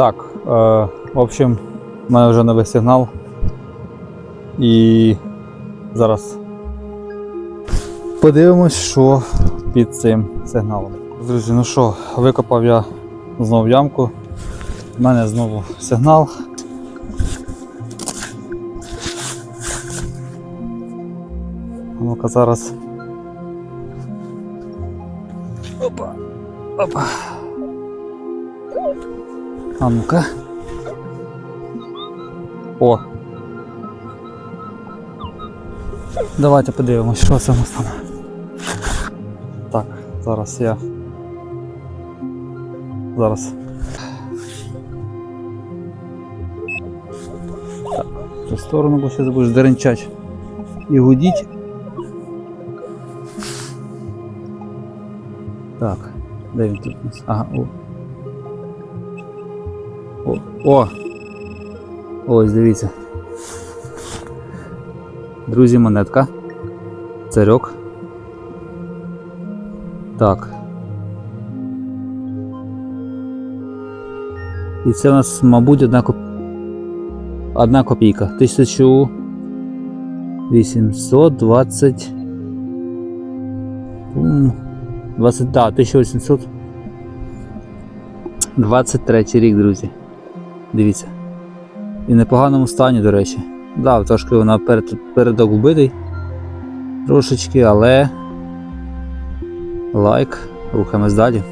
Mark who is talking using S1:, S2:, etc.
S1: Так, е, в общем, в мене вже новий сигнал. І зараз подивимось, що під цим сигналом. Друзі, ну що, викопав я знову ямку. У мене знову сигнал. Ну-ка зараз. Опа. Опа. А ну-ка. О. Давайте подивимось, що це у нас там. Так, зараз я. Зараз. Так, в цю сторону, бо ще будеш деренчать і гудіть. Так, де він тут? Ага, о. О, о! Ось, дивіться. Друзі, монетка. Царьок. Так. І це у нас, мабуть, одна, коп... одна копійка. 1820. М, 20, да, 1823 рік, друзі. Дивіться. І в непоганому стані, до речі. Да, трошки вона перед, передок вбитий. Трошечки, але лайк. Рухаємось далі.